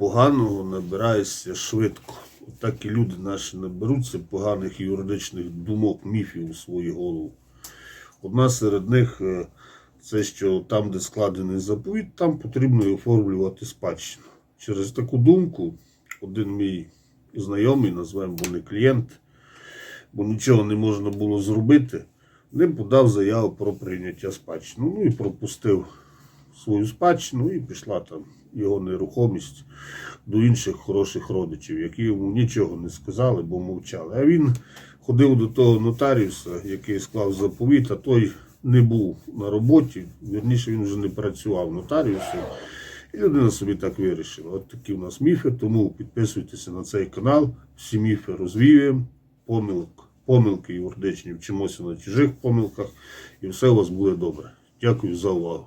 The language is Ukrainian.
поганого набираєшся швидко. Так і люди наші наберуться поганих юридичних думок, міфів у свою голову. Одна серед них е, це, що там, де складений заповіт, там потрібно і оформлювати спадщину. Через таку думку один мій знайомий, бо не клієнт, бо нічого не можна було зробити, не подав заяву про прийняття спадщини. Ну і пропустив свою спадщину і пішла там його нерухомість до інших хороших родичів, які йому нічого не сказали, бо мовчали. А він ходив до того нотаріуса, який склав заповіт, а той не був на роботі. Вірніше він вже не працював нотаріусом. І людина собі так вирішила. От такі в нас міфи, тому підписуйтеся на цей канал. Всі міфи розвіюємо, помилок, помилки юридичні вчимося на чужих помилках, і все у вас буде добре. Дякую за увагу.